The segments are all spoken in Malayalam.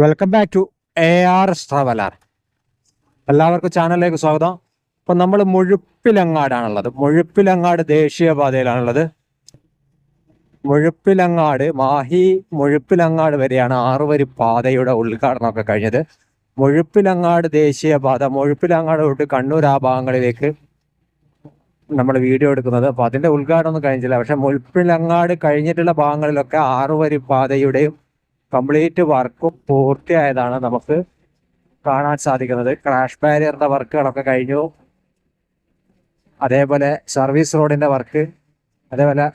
Welcome back to A R traveller എല്ലാവർക്കും ചാനലിലേക്ക് സ്വാഗതം. ഇപ്പം നമ്മൾ മുഴുപ്പിലങ്ങാടാണുള്ളത്. മുഴുപ്പിലങ്ങാട് ദേശീയപാതയിലാണുള്ളത്. മുഴുപ്പിലങ്ങാട് മാഹി മുഴുപ്പിലങ്ങാട് വരെയാണ് ആറുവരി പാതയുടെ ഉദ്ഘാടനമൊക്കെ കഴിഞ്ഞത്. മുഴുപ്പിലങ്ങാട് ദേശീയപാത മുഴുപ്പിലങ്ങാട് തൊട്ട് കണ്ണൂർ ആ ഭാഗങ്ങളിലേക്ക് നമ്മൾ വീഡിയോ എടുക്കുന്നത്. അപ്പോൾ അതിന്റെ ഉദ്ഘാടനം ഒന്നും കഴിഞ്ഞില്ല പക്ഷെ മുഴുപ്പിലങ്ങാട് കഴിഞ്ഞിട്ടുള്ള ഭാഗങ്ങളിലൊക്കെ ആറുവരി പാതയുടെയും കംപ്ലീറ്റ് വർക്കും പൂർത്തിയായതാണ് നമുക്ക് കാണാൻ സാധിക്കുന്നത്. ക്രാഷ് ബാരിയറിന്റെ വർക്കുകളൊക്കെ കഴിഞ്ഞു. അതേപോലെ സർവീസ് റോഡിന്റെ വർക്ക് അതേപോലെ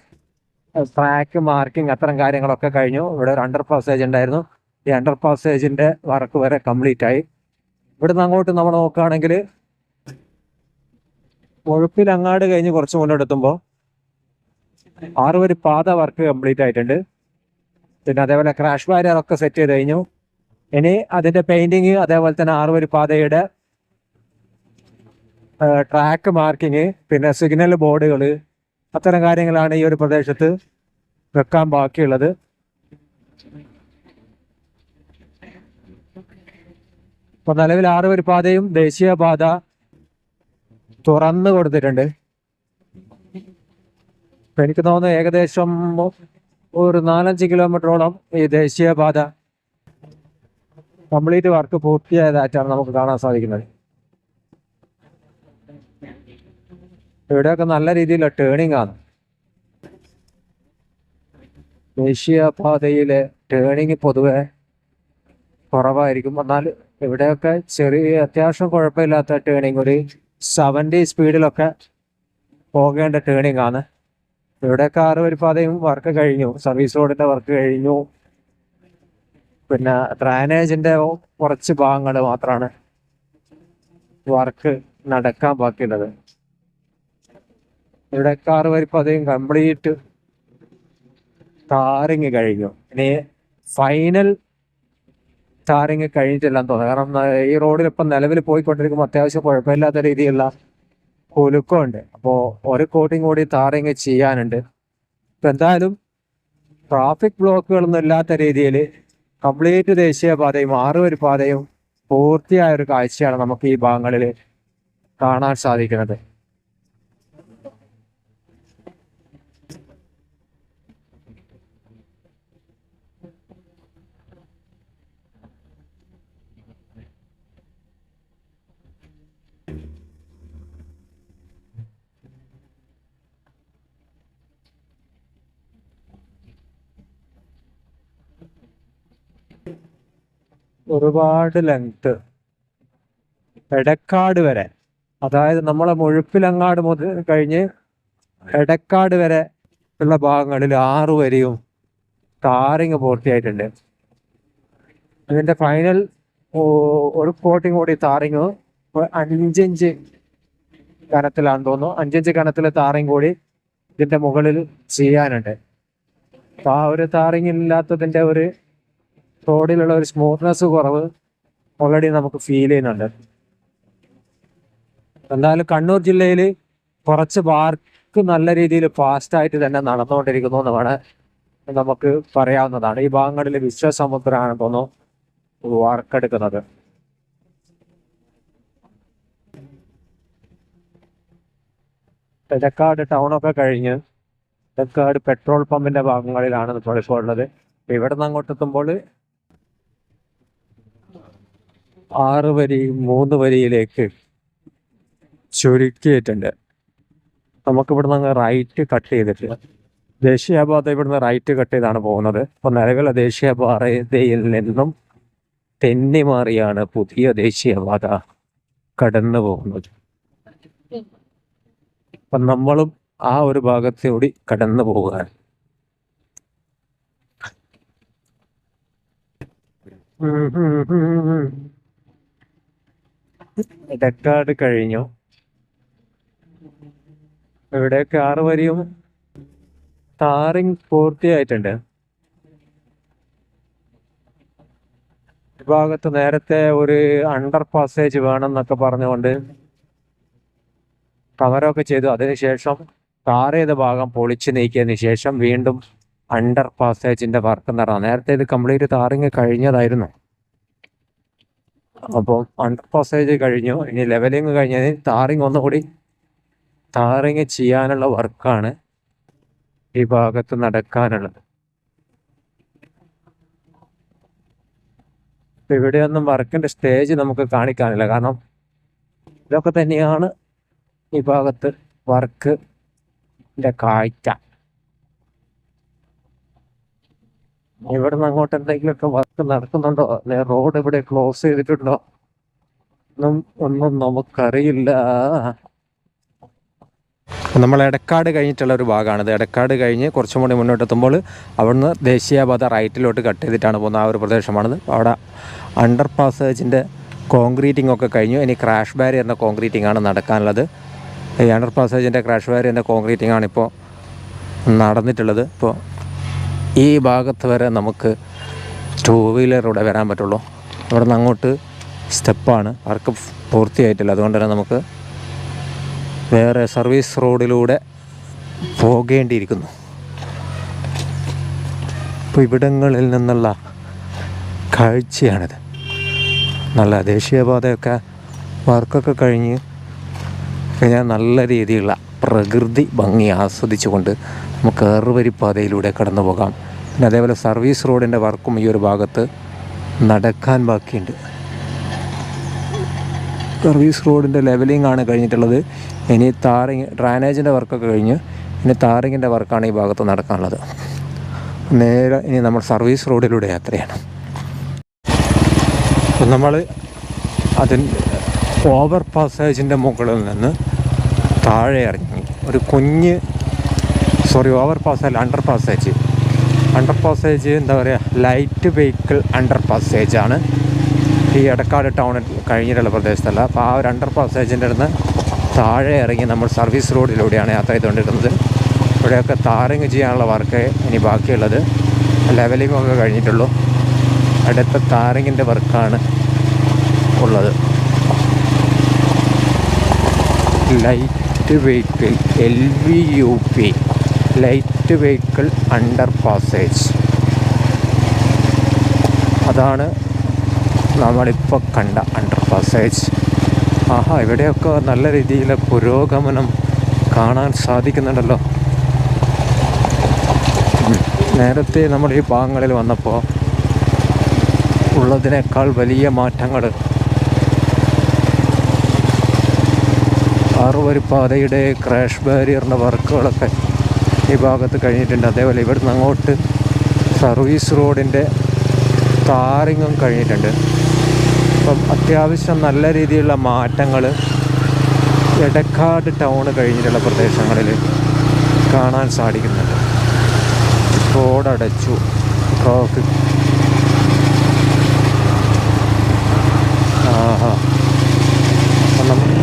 ട്രാക്ക് മാർക്കിംഗ് അത്തരം കാര്യങ്ങളൊക്കെ കഴിഞ്ഞു. ഇവിടെ ഒരു അണ്ടർ പാസേജ് ഉണ്ടായിരുന്നു. ഈ അണ്ടർ പാസേജിന്റെ വർക്ക് വരെ കംപ്ലീറ്റ് ആയി. ഇവിടുന്ന് അങ്ങോട്ട് നമ്മൾ നോക്കുകയാണെങ്കിൽ മുഴുപ്പിൽ അങ്ങാട് കഴിഞ്ഞ് കുറച്ച് മുന്നോട്ടെത്തുമ്പോൾ ആറുവരി പാത വർക്ക് കംപ്ലീറ്റ് ആയിട്ടുണ്ട്. പിന്നെ അതേപോലെ ക്രാഷ് ബാരിയർ ഒക്കെ സെറ്റ് ചെയ്ത് കഴിഞ്ഞു. ഇനി അതിന്റെ പെയിന്റിങ് അതേപോലെ തന്നെ ആറുവരി പാതയുടെ ട്രാക്ക് മാർക്കിങ് പിന്നെ സിഗ്നൽ ബോർഡുകൾ അത്തരം കാര്യങ്ങളാണ് ഈ ഒരു പ്രദേശത്ത് വെക്കാൻ ബാക്കിയുള്ളത്. ഇപ്പൊ നിലവിൽ ആറുവരി പാതയും ദേശീയപാത തുറന്നു കൊടുത്തിട്ടുണ്ട്. എനിക്ക് തോന്നുന്നു ഏകദേശം ഒരു നാലഞ്ച് കിലോമീറ്ററോളം ഈ ദേശീയപാത കംപ്ലീറ്റ് വർക്ക് പൂർത്തിയായതായിട്ടാണ് നമുക്ക് കാണാൻ സാധിക്കുന്നത്. ഇവിടെയൊക്കെ നല്ല രീതിയിലുള്ള ടേണിംഗ് ആണ്. ദേശീയപാതയിലെ ടേണിങ് പൊതുവെ കുറവായിരിക്കും. എന്നാൽ ഇവിടെയൊക്കെ ചെറിയ അത്യാവശ്യം കുഴപ്പമില്ലാത്ത ടേണിംഗ് ഒരു സെവന്റി സ്പീഡിലൊക്കെ പോകേണ്ട ടേണിംഗ് ആണ്. ഇവിടെയൊക്കെ കാറ് വരുപ്പാതെയും വർക്ക് കഴിഞ്ഞു. സർവീസ് റോഡിന്റെ വർക്ക് കഴിഞ്ഞു. പിന്നെ ഡ്രാനേജിന്റെ കുറച്ച് ഭാഗങ്ങൾ മാത്രമാണ് വർക്ക് നടക്കാൻ ബാക്കിയുള്ളത്. ഇവിടെ കാറ് വരുപ്പാതെയും കംപ്ലീറ്റ് ടാറിങ് കഴിഞ്ഞു. ഇനി ഫൈനൽ ടാറിങ് കഴിഞ്ഞിട്ടില്ലെന്ന് തോന്നുന്നു. കാരണം ഈ റോഡിൽ ഇപ്പം നിലവിൽ പോയിക്കൊണ്ടിരിക്കുമ്പോൾ അത്യാവശ്യം കുഴപ്പമില്ലാത്ത രീതിയിലുള്ള കുലുക്കമുണ്ട്. അപ്പോൾ ഒരു കോട്ടിങ് കൂടി താറിങ് ചെയ്യാനുണ്ട്. ഇപ്പം എന്തായാലും ട്രാഫിക് ബ്ലോക്കുകളൊന്നും ഇല്ലാത്ത രീതിയിൽ കംപ്ലീറ്റ് ദേശീയപാതയും ആറുവരി പാതയും പൂർത്തിയായ ഒരു കാഴ്ചയാണ് നമുക്ക് ഈ ഭാഗങ്ങളിൽ കാണാൻ സാധിക്കുന്നത്. ഒരുപാട് ലെങ്ത് എടക്കാട് വരെ. അതായത് നമ്മളെ മുഴുപ്പിലങ്ങാട് മുതൽ കഴിഞ്ഞ് എടക്കാട് വരെ ഉള്ള ഭാഗങ്ങളിൽ ആറ് വരെയും ടാറിങ് പൂർത്തിയായിട്ടുണ്ട്. അതിന്റെ ഫൈനൽ ഒരു കോട്ടിങ് കൂടി താറിങ് അഞ്ചിഞ്ച് കനത്തിലാണെന്ന് തോന്നുന്നു. അഞ്ചിഞ്ച് കനത്തിൽ താറിങ് കൂടി ഇതിന്റെ മുകളിൽ ചെയ്യാനുണ്ട്. അപ്പൊ ആ ഒരു താറിങ് ഇല്ലാത്തതിന്റെ ഒരു റോഡിലുള്ള ഒരു സ്മൂത്ത്നെസ് കുറവ് ഓൾറെഡി നമുക്ക് ഫീൽ ചെയ്യുന്നുണ്ട്. എന്തായാലും കണ്ണൂർ ജില്ലയിൽ കുറച്ച് പാർക്ക് നല്ല രീതിയിൽ ഫാസ്റ്റായിട്ട് തന്നെ നടന്നുകൊണ്ടിരിക്കുന്നു എന്നാണ് നമുക്ക് പറയാവുന്നതാണ്. ഈ ഭാഗങ്ങളിൽ വിശ്വസമുദ്രമാണ് തോന്നുന്നു വാർക്കെടുക്കുന്നത്. എടക്കാട് ടൗണൊക്കെ കഴിഞ്ഞ് എടക്കാട് പെട്രോൾ പമ്പിന്റെ ഭാഗങ്ങളിലാണ് ഇപ്പോൾ ഇപ്പോൾ ഉള്ളത്. ഇവിടെ നിന്ന് അങ്ങോട്ട് എത്തുമ്പോൾ ആറ് വരി മൂന്ന് വരിയിലേക്ക് ചുരുക്കിയിട്ടുണ്ട്. നമുക്ക് ഇവിടുന്ന് അങ്ങ് റൈറ്റ് കട്ട് ചെയ്തിട്ട്. ദേശീയപാത ഇവിടുന്ന് റൈറ്റ് കട്ട് ചെയ്താണ് പോകുന്നത്. അപ്പോൾ നിലവിലെ ദേശീയപാതയിൽ നിന്നും തെന്നി മാറിയാണ് പുതിയ ദേശീയപാത കടന്നു പോകുന്നത്. അപ്പം നമ്മളും ആ ഒരു ഭാഗത്തൂടി കടന്നു പോവുകയാണ്. ഉം. ഇടക്കാട് കഴിഞ്ഞു. ഇവിടെയൊക്കെ ആറ് വരിയും ടാറിങ് പൂർത്തിയായിട്ടുണ്ട്. ഭാഗത്ത് നേരത്തെ ഒരു അണ്ടർ പാസേജ് വേണം എന്നൊക്കെ പറഞ്ഞുകൊണ്ട് കവറൊക്കെ ചെയ്തു. അതിനുശേഷം ടാർ ചെയ്ത ഭാഗം പൊളിച്ചു നീക്കിയതിന് ശേഷം വീണ്ടും അണ്ടർ പാസേജിന്റെ വർക്ക് നടന്നു. നേരത്തെ ഇത് കംപ്ലീറ്റ് ടാറിങ് കഴിഞ്ഞതായിരുന്നു. അപ്പം അണ്ടർ പാസേജ് കഴിഞ്ഞു. ഇനി ലെവലിങ് കഴിഞ്ഞതിന് താറിങ് ഒന്നുകൂടി ടാറിങ് ചെയ്യാനുള്ള വർക്കാണ് ഈ ഭാഗത്ത് നടക്കാനുള്ളത്. ഇവിടെയൊന്നും വർക്കിന്റെ സ്റ്റേജ് നമുക്ക് കാണിക്കാനില്ല. കാരണം ഇതൊക്കെ തന്നെയാണ് ഈ ഭാഗത്ത് വർക്ക് കാഴ്ച. ഇവിടുന്ന് അങ്ങോട്ട് എന്തെങ്കിലുമൊക്കെ വർക്ക് നടക്കുന്നുണ്ടോ? അല്ലെ? റോഡ് ഇവിടെ ക്ലോസ് ചെയ്തിട്ടുണ്ടോ? ഒന്നും ഒന്നും നമുക്കറിയില്ല. നമ്മൾ എടക്കാട് കഴിഞ്ഞിട്ടുള്ള ഒരു ഭാഗമാണിത്. എടക്കാട് കഴിഞ്ഞ് കുറച്ചും കൂടി മുന്നോട്ട് എത്തുമ്പോൾ അവിടുന്ന് ദേശീയപാത റൈറ്റിലോട്ട് കട്ട് ചെയ്തിട്ടാണ് പോകുന്ന ആ ഒരു പ്രദേശമാണിത്. അവിടെ അണ്ടർ പാസേജിന്റെ കോൺക്രീറ്റിംഗ് ഒക്കെ കഴിഞ്ഞു. ഇനി ക്രാഷ് ബാരിയറിന്റെ കോൺക്രീറ്റിംഗ് ആണ് നടക്കാനുള്ളത്. ഈ അണ്ടർ പാസേജിന്റെ ക്രാഷ് ബാരിയറിന്റെ കോൺക്രീറ്റിംഗ് ആണ് ഇപ്പോൾ നടന്നിട്ടുള്ളത്. ഇപ്പോൾ ഈ ഭാഗത്ത് വരെ നമുക്ക് ടൂ വീലറിലൂടെ വരാൻ പറ്റുള്ളൂ. അവിടെ നിന്ന് അങ്ങോട്ട് സ്റ്റെപ്പാണ്. വർക്ക് പൂർത്തിയായിട്ടില്ല. അതുകൊണ്ട് തന്നെ നമുക്ക് വേറെ സർവീസ് റോഡിലൂടെ പോകേണ്ടിയിരിക്കുന്നു. ഇപ്പോൾ ഇവിടങ്ങളിൽ നിന്നുള്ള കാഴ്ചയാണിത്. നല്ല ദേശീയപാതയൊക്കെ വർക്കൊക്കെ കഴിഞ്ഞ് കഴിഞ്ഞാൽ നല്ല രീതിയിലുള്ള പ്രകൃതി ഭംഗി ആസ്വദിച്ചുകൊണ്ട് നമുക്ക് ഏറുവരിപ്പാതയിലൂടെ കടന്നു പോകാം പിന്നെ അതേപോലെ സർവീസ് റോഡിന്റെ വർക്കും ഈ ഒരു ഭാഗത്ത് നടക്കാൻ ബാക്കിയുണ്ട്. സർവീസ് റോഡിന്റെ ലെവലിംഗ് ആണ് കഴിഞ്ഞിട്ടുള്ളത്. ഇനി താറിങ് ഡ്രാനേജിന്റെ വർക്കൊക്കെ കഴിഞ്ഞ് ഇനി താറിങ്ങിന്റെ വർക്കാണ് ഈ ഭാഗത്ത് നടക്കാനുള്ളത്. നേരെ ഇനി നമ്മൾ സർവീസ് റോഡിലൂടെ യാത്രയാണ്. അപ്പം നമ്മൾ അതിന്റെ ഓവർ പാസേജിന്റെ മുകളിൽ നിന്ന് താഴെ ഇറങ്ങി. ഒരു കുഞ്ഞ് sorry over passage under passage under passage എന്താ പറയുക ലൈറ്റ് വെഹിക്കിൾ അണ്ടർ പാസേജ് ആണ്. ഈ എടക്കാട് ടൗണിൽ കഴിഞ്ഞിട്ടുള്ള പ്രദേശത്തല്ല. അപ്പോൾ ആ ഒരു അണ്ടർ പാസേജിന്റെ അടുത്ത് താഴെ ഇറങ്ങി നമ്മൾ സർവീസ് റോഡിലൂടെയാണ് യാത്ര ചെയ്തുകൊണ്ടിരുന്നത്. ഇവിടെയൊക്കെ താറിങ് ചെയ്യാനുള്ള വർക്ക് ഇനി ബാക്കിയുള്ളത്. ലെവലിംഗ് ഒക്കെ കഴിഞ്ഞിട്ടുള്ളൂ. അടുത്ത താറിങ്ങിന്റെ വർക്കാണ് ഉള്ളത്. Light vehicle L V U P light vehicle under passage. അതാണ് നമ്മളിപ്പോൾ കണ്ട അണ്ടർ പാസേജ്. ആഹാ ഇവിടെയൊക്കെ നല്ല രീതിയിലെ പുരോഗമനം കാണാൻ സാധിക്കുന്നുണ്ടല്ലോ. നേരത്തെ നമ്മൾ ഈ ഭാഗങ്ങളിൽ വന്നപ്പോൾ ഉള്ളതിനേക്കാൾ വലിയ മാറ്റങ്ങൾ ആറുവരിപ്പാതയുടെ ക്രാഷ് ബാരിയറിന്റെ വർക്കുകളൊക്കെ ഈ ഭാഗത്ത് കഴിഞ്ഞിട്ടുണ്ട്. അതേപോലെ ഇവിടുന്ന് അങ്ങോട്ട് സർവീസ് റോഡിന്റെ താറിങ്ങും കഴിഞ്ഞിട്ടുണ്ട്. അപ്പം അത്യാവശ്യം നല്ല രീതിയിലുള്ള മാറ്റങ്ങൾ എടക്കാട് ടൗൺ കഴിഞ്ഞിട്ടുള്ള പ്രദേശങ്ങളിൽ കാണാൻ സാധിക്കുന്നുണ്ട്. റോഡടച്ചു. ട്രാഫിക്. ആഹാ.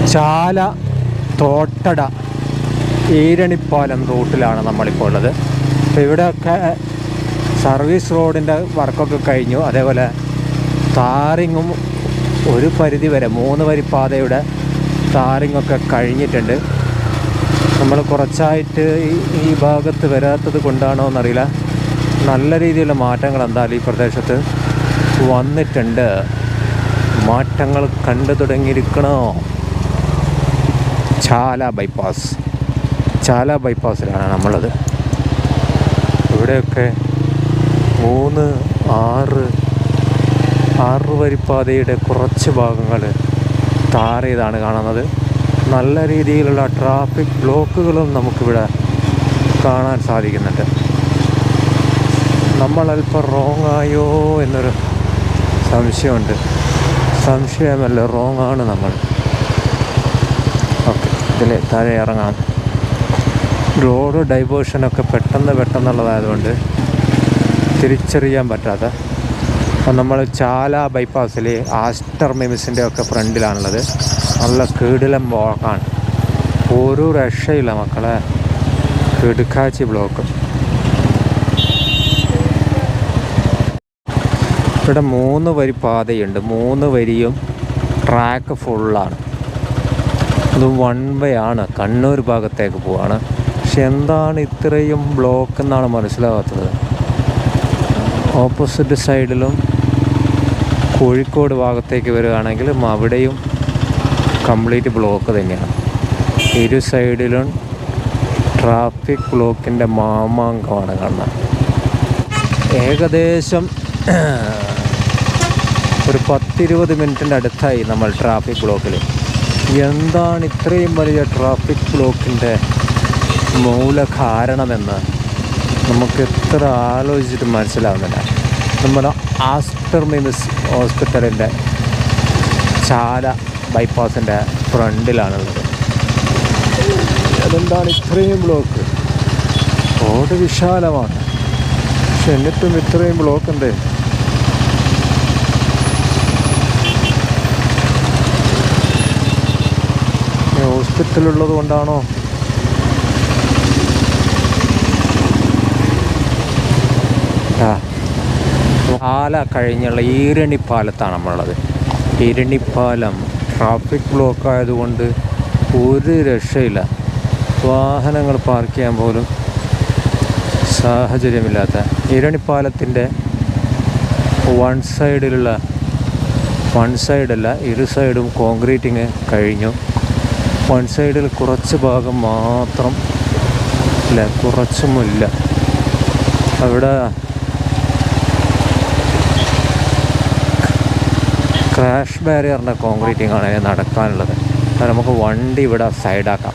ചാല തോട്ടട ഈരണിപ്പാലം റൂട്ടിലാണ് നമ്മളിപ്പോൾ ഉള്ളത്. അപ്പോൾ ഇവിടെയൊക്കെ സർവീസ് റോഡിന്റെ വർക്കൊക്കെ കഴിഞ്ഞു. അതേപോലെ താറിങ്ങും ഒരു പരിധി വരെ മൂന്ന് വരി പാതയുടെ താറിങ്ങൊക്കെ കഴിഞ്ഞിട്ടുണ്ട്. നമ്മൾ കുറച്ചായിട്ട് ഈ ഭാഗത്ത് വരാത്തത് കൊണ്ടാണോ എന്നറിയില്ല. നല്ല രീതിയിലുള്ള മാറ്റങ്ങൾ എന്തായാലും ഈ പ്രദേശത്ത് വന്നിട്ടുണ്ട്. മാറ്റങ്ങൾ കണ്ടു തുടങ്ങിയിരിക്കണോ? ചാല ബൈപ്പാസ്. ചാല ബൈപ്പാസിലാണ് നമ്മളത് ഇവിടെയൊക്കെ മൂന്ന് ആറ് ആറ് വരിപ്പാതയുടെ കുറച്ച് ഭാഗങ്ങൾ ടാർ ചെയ്താണ് കാണുന്നത്. നല്ല രീതിയിലുള്ള ട്രാഫിക് ബ്ലോക്കുകളും നമുക്കിവിടെ കാണാൻ സാധിക്കുന്നുണ്ട്. നമ്മൾ റോങ് ആയോ എന്നൊരു സംശയമുണ്ട്. സംശയമല്ല റോങ് ആണ് നമ്മൾ. ഓക്കെ ഇതിൽ താഴെ ഇറങ്ങാം. റോഡ് ഡൈവേർഷനൊക്കെ പെട്ടെന്ന് പെട്ടെന്നുള്ളതായതുകൊണ്ട് തിരിച്ചറിയാൻ പറ്റാത്ത. അപ്പം നമ്മൾ ചാല ബൈപ്പാസിൽ ആസ്റ്റർ മിമിസിന്റെ ഒക്കെ ഫ്രണ്ടിലാണുള്ളത്. നല്ല കീടിലം ബ്ലോക്കാണ് ഒരു രക്ഷയില്ല മക്കളെ. കിടുക്കാച്ചി ബ്ലോക്ക് ഇവിടെ മൂന്ന് വരി പാതയുണ്ട്. മൂന്ന് വരിയും ട്രാക്ക് ഫുള്ളാണ് അത് വൺ വേ ആണ്. കണ്ണൂർ ഭാഗത്തേക്ക് പോവാണ്. പക്ഷെ എന്താണ് ഇത്രയും ബ്ലോക്ക് എന്നാണ് മനസ്സിലാവാത്തത്. ഓപ്പോസിറ്റ് സൈഡിലും കോഴിക്കോട് ഭാഗത്തേക്ക് വരികയാണെങ്കിൽ അവിടെയും കംപ്ലീറ്റ് ബ്ലോക്ക് തന്നെയാണ്. ഇരു സൈഡിലും ട്രാഫിക് ബ്ലോക്കിന്റെ മാമാങ്കമാണ് കാണുന്നത്. ഏകദേശം ഒരു പത്തിരുപത് മിനിറ്റിന്റെ അടുത്തായി നമ്മൾ ട്രാഫിക് ബ്ലോക്കിൽ എന്താണ് ഇത്രയും വലിയ ട്രാഫിക് ബ്ലോക്കിന്റെ മൂല കാരണമെന്ന് നമുക്ക് എത്ര ആലോചിച്ചിട്ട് മനസ്സിലാവുന്നില്ല. നമ്മുടെ ആസ്റ്റർ മിമിസ് ഹോസ്പിറ്റലിന്റെ ചാല ബൈപ്പാസിന്റെ ഫ്രണ്ടിലാണുള്ളത്. അതെന്താണ് ഇത്രയും ബ്ലോക്ക്? റോഡ് വിശാലമാണ്. പക്ഷെ എന്നിട്ടും ഇത്രയും ബ്ലോക്ക് ഉണ്ട് ഹോസ്പിറ്റലുള്ളത് കൊണ്ടാണോ? പാല കഴിഞ്ഞുള്ള ഈരണിപ്പാലത്താണ് നമ്മളുള്ളത്. ഈരണിപ്പാലം ട്രാഫിക് ബ്ലോക്ക് ആയതുകൊണ്ട് ഒരു രക്ഷയില്ല. വാഹനങ്ങൾ പാർക്ക് ചെയ്യാൻ പോലും സാഹചര്യമില്ലാത്ത ഈരണിപ്പാലത്തിന്റെ വൺ സൈഡിലുള്ള വൺ സൈഡല്ല ഇരു സൈഡും കോൺക്രീറ്റിങ് കഴിഞ്ഞു. വൺ സൈഡിൽ കുറച്ച് ഭാഗം മാത്രം ഇല്ല കുറച്ചുമില്ല അവിടെ ക്രാഷ് ബാരിയറിന്റെ കോൺക്രീറ്റിംഗ് ആണ് നടക്കാനുള്ളത്. നമുക്ക് വണ്ടി ഇവിടെ സൈഡാക്കാം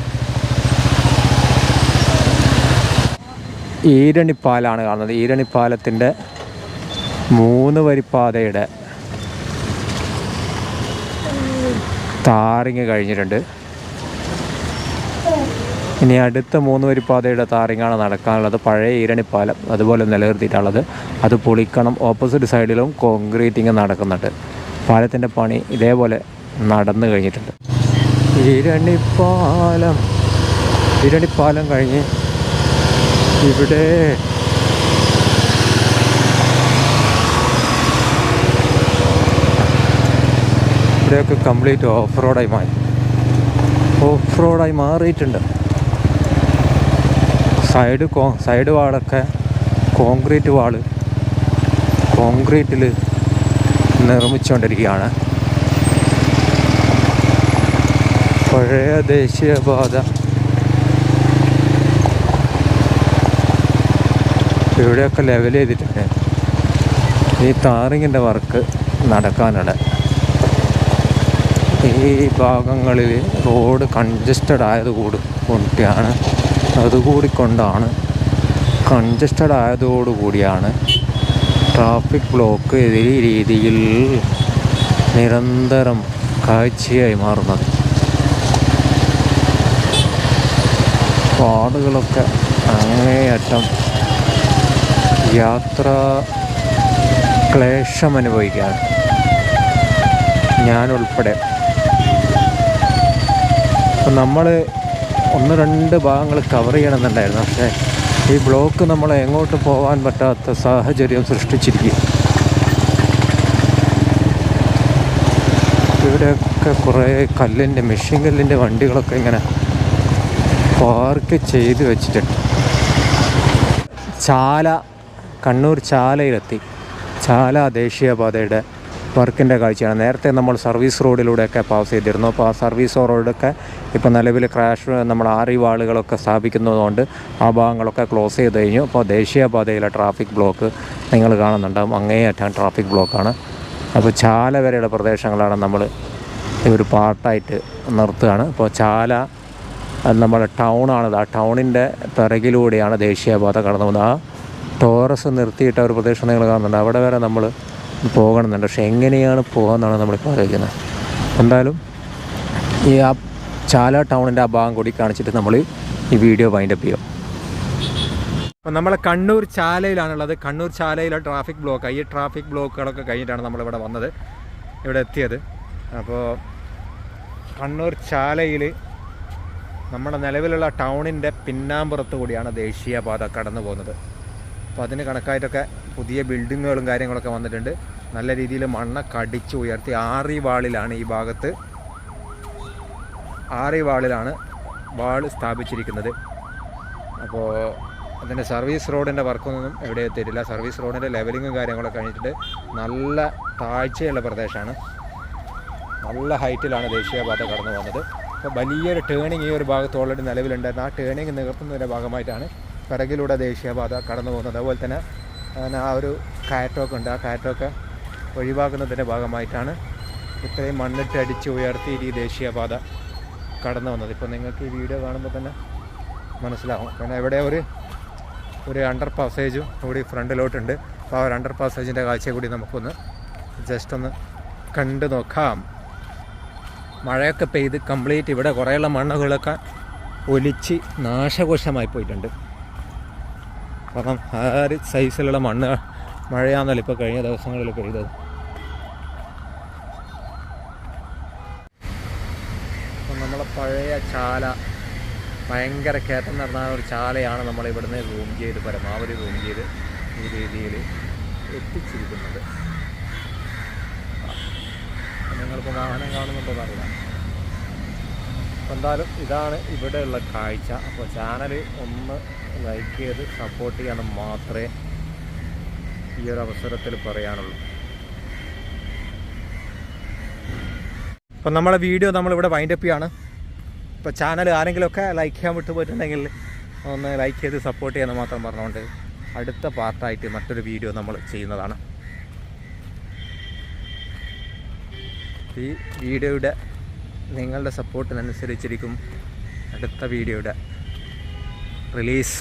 ഈരണിപ്പാലാണ് കാണുന്നത്. ഈരണിപ്പാലത്തിന്റെ മൂന്ന് വരിപ്പാതയുടെ താറിങ് കഴിഞ്ഞിട്ടുണ്ട്. ഇനി അടുത്ത മൂന്ന് വരിപ്പാതയുടെ താറിങ്ങാണ് നടക്കാനുള്ളത്. പഴയ ഈരണിപ്പാലം അതുപോലെ നിലനിർത്തിയിട്ടുള്ളത്. അത് പൊളിക്കണം. ഓപ്പോസിറ്റ് സൈഡിലും കോൺക്രീറ്റിങ് നടക്കുന്നുണ്ട്. പാലത്തിന്റെ പണി ഇതേപോലെ നടന്നു കഴിഞ്ഞിട്ടുണ്ട്. ഇരണിപ്പാലം ഇരണിപ്പാലം കഴിഞ്ഞ് ഇവിടെ ഇവിടെയൊക്കെ കംപ്ലീറ്റ് ഓഫ് റോഡായി മാറി. ഓഫ് റോഡായി മാറിയിട്ടുണ്ട്. സൈഡ് കോ സൈഡ് വാളൊക്കെ കോൺക്രീറ്റ് വാൾ. കോൺക്രീറ്റിൽ നിർമ്മിച്ചുകൊണ്ടിരിക്കുകയാണ്. പഴയ ദേശീയപാത ഇവിടെയൊക്കെ ലെവൽ ചെയ്തിട്ടുണ്ട്. ഈ താറിങ്ങിന്റെ വർക്ക് നടക്കാനാണ്. ഈ ഭാഗങ്ങളിൽ റോഡ് കൺജസ്റ്റഡ് ആയത് കൂടി കൊണ്ടാണ് അതുകൂടി കൊണ്ടാണ് കൺജസ്റ്റഡ് ആയതോടുകൂടിയാണ് ട്രാഫിക് ബ്ലോക്ക് ഈ രീതിയിൽ നിരന്തരം കാഴ്ചയായി മാറുന്നത്. പാടുകളൊക്കെ അങ്ങേയറ്റം യാത്ര ക്ലേശം അനുഭവിക്കുകയാണ്. ഞാനുൾപ്പെടെ. നമ്മൾ ഒന്ന് രണ്ട് ഭാഗങ്ങൾ കവർ ചെയ്യണമെന്നുണ്ടായിരുന്നു. പക്ഷേ ഈ ബ്ലോക്ക് നമ്മളെ എങ്ങോട്ട് പോകാൻ പറ്റാത്ത സാഹചര്യം സൃഷ്ടിച്ചിരിക്കും ഇവിടെയൊക്കെ കുറേ കല്ലിന്റെ മെഷീൻ കല്ലിന്റെ വണ്ടികളൊക്കെ ഇങ്ങനെ പാർക്ക് ചെയ്ത് വെച്ചിട്ടുണ്ട്. ചാല കണ്ണൂർ ചാലയിലെത്തി. ചാല ദേശീയപാതയുടെ വർക്കിന്റെ കാഴ്ചയാണ്. നേരത്തെ നമ്മൾ സർവീസ് റോഡിലൂടെയൊക്കെ പാസ് ചെയ്തിരുന്നു. അപ്പോൾ ആ സർവീസ് റോഡൊക്കെ ഇപ്പോൾ നിലവിൽ ക്രാഷ് നമ്മൾ ആറി വാളുകളൊക്കെ സ്ഥാപിക്കുന്നതുകൊണ്ട് ആ ഭാഗങ്ങളൊക്കെ ക്ലോസ് ചെയ്ത് കഴിഞ്ഞു. അപ്പോൾ ദേശീയപാതയിലെ ട്രാഫിക് ബ്ലോക്ക് നിങ്ങൾ കാണുന്നുണ്ടാകും അങ്ങേയറ്റം ട്രാഫിക് ബ്ലോക്കാണ് അപ്പോൾ ചാല വരെയുള്ള പ്രദേശങ്ങളാണ് നമ്മൾ ഒരു പാർട്ടായിട്ട് നിർത്തുകയാണ്. അപ്പോൾ ചാല നമ്മുടെ ടൗണാണത് ആ ടൗണിന്റെ പിറകിലൂടെയാണ് ദേശീയപാത കടന്നു പോകുന്നത് ആ ടോറസ് നിർത്തിയിട്ട ഒരു പ്രദേശം നിങ്ങൾ കാണുന്നുണ്ട്. അവിടെ വരെ നമ്മൾ പോകണമെന്നുണ്ട്. പക്ഷെ എങ്ങനെയാണ് പോകാമെന്നാണ് നമ്മളിപ്പോൾ ആലോചിക്കുന്നത്. എന്തായാലും ഈ ആ ചാല ടൗണിന്റെ ആ ഭാഗം കൂടി കാണിച്ചിട്ട് നമ്മൾ ഈ വീഡിയോ വൈൻഡപ്പ് ചെയ്യും. അപ്പോൾ നമ്മൾ കണ്ണൂർ ചാലയിലാണുള്ളത്. കണ്ണൂർ ചാലയിലെ ട്രാഫിക് ബ്ലോക്ക് ഈ ട്രാഫിക് ബ്ലോക്കുകളൊക്കെ കഴിഞ്ഞിട്ടാണ് നമ്മളിവിടെ വന്നത്. ഇവിടെ എത്തിയത്. അപ്പോൾ കണ്ണൂർ ചാലയിൽ നമ്മുടെ നിലവിലുള്ള ടൗണിന്റെ പിന്നാമ്പുറത്ത് കൂടിയാണ് ദേശീയപാത കടന്നു പോകുന്നത് അപ്പോൾ അതിന് കണക്കായിട്ടൊക്കെ പുതിയ ബിൽഡിങ്ങുകളും കാര്യങ്ങളൊക്കെ വന്നിട്ടുണ്ട്. നല്ല രീതിയിൽ മണ്ണൊക്കെ അടിച്ച് ഉയർത്തി ആറി വാളിലാണ് ഈ ഭാഗത്ത്. ആറി വാളിലാണ് വാൾ സ്ഥാപിച്ചിരിക്കുന്നത്. അപ്പോൾ അതിന്റെ സർവീസ് റോഡിന്റെ വർക്കൊന്നും എവിടെ എത്തിയിട്ടില്ല. സർവീസ് റോഡിന്റെ ലെവലിങ്ങും കാര്യങ്ങളൊക്കെ കഴിഞ്ഞിട്ട് നല്ല താഴ്ചയുള്ള പ്രദേശമാണ്. നല്ല ഹൈറ്റിലാണ് ദേശീയപാത കടന്നു വന്നത് അപ്പോൾ വലിയൊരു ടേണിങ് ഈ ഒരു ഭാഗത്ത് ഓൾറെഡി നിലവിലുണ്ടായിരുന്നു ആ ടേണിങ് നികർത്തുന്നതിന്റെ ഭാഗമായിട്ടാണ് പിറകിലൂടെ ദേശീയപാത കടന്നു പോകുന്നത്. അതുപോലെ തന്നെ അതിന് ആ ഒരു കാറ്റോക്ക് ഉണ്ട്. ആ കാറ്റോക്ക് ഒഴിവാക്കുന്നതിന്റെ ഭാഗമായിട്ടാണ് ഇത്രയും മണ്ണിട്ട് അടിച്ച് ഉയർത്തി ഈ ദേശീയപാത കടന്നു വന്നത്. ഇപ്പോൾ നിങ്ങൾക്ക് ഈ വീഡിയോ കാണുമ്പോൾ തന്നെ മനസ്സിലാവും. പിന്നെ ഇവിടെ ഒരു ഒരു അണ്ടർ പാസേജും കൂടി ഫ്രണ്ടിലോട്ടുണ്ട്. അപ്പോൾ ആ ഒരു അണ്ടർ പാസേജിന്റെ കാഴ്ച കൂടി നമുക്കൊന്ന് ജസ്റ്റ് ഒന്ന് കണ്ടു നോക്കാം. മഴയൊക്കെ പെയ്ത് കംപ്ലീറ്റ് ഇവിടെ കുറേയുള്ള മണ്ണുകളൊക്കെ ഒലിച്ച് നാശകോശമായി പോയിട്ടുണ്ട്. കാരണം ആ ഒരു സൈസിലുള്ള മണ്ണ് മഴയാണല്ലോ ഇപ്പോൾ കഴിഞ്ഞ ദിവസങ്ങളിൽ പെയ്തത്. അപ്പം നമ്മളെ പഴയ ചാല ഭയങ്കര കയറ്റം നടന്ന ഒരു ചാലയാണ് നമ്മൾ ഇവിടുന്ന് റൂം ചെയ്ത് പരമാവധി റൂം ചെയ്ത് ഈ രീതിയിൽ എത്തിച്ചിരിക്കുന്നത്. നിങ്ങൾക്ക് വാഹനം കാണുന്നുണ്ടോ അറിയാം. എന്തായാലും ഇതാണ് ഇവിടെയുള്ള കാഴ്ച. അപ്പോൾ ചാനൽ ഒന്ന് ലൈക്ക് ചെയ്ത് സപ്പോർട്ട് ചെയ്യാൻ മാത്രമേ ഈ ഒരു അവസരത്തിൽ പറയാനുള്ളൂ. അപ്പം നമ്മളെ വീഡിയോ നമ്മളിവിടെ വൈൻഡപ്പ് ചെയ്യാണ്. ഇപ്പോൾ ചാനൽ ആരെങ്കിലുമൊക്കെ ലൈക്ക് ചെയ്യാൻ വിട്ടു പോയിട്ടുണ്ടെങ്കിൽ ഒന്ന് ലൈക്ക് ചെയ്ത് സപ്പോർട്ട് ചെയ്യാൻ മാത്രം പറഞ്ഞുകൊണ്ട് അടുത്ത പാർട്ടായിട്ട് മറ്റൊരു വീഡിയോ നമ്മൾ ചെയ്യുന്നതാണ്. ഈ വീഡിയോയുടെ നിങ്ങളുടെ സപ്പോർട്ടിനനുസരിച്ചിരിക്കും അടുത്ത വീഡിയോയുടെ റിലീസ്